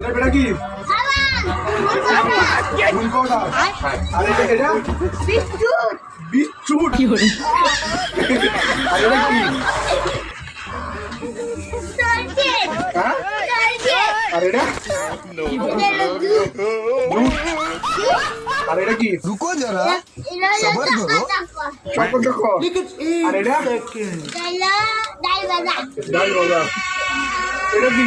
বেটা কি? বিস্কুট কি হলো? আর এটা আর এটা কি? রুকো এটা কি?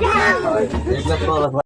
Get out!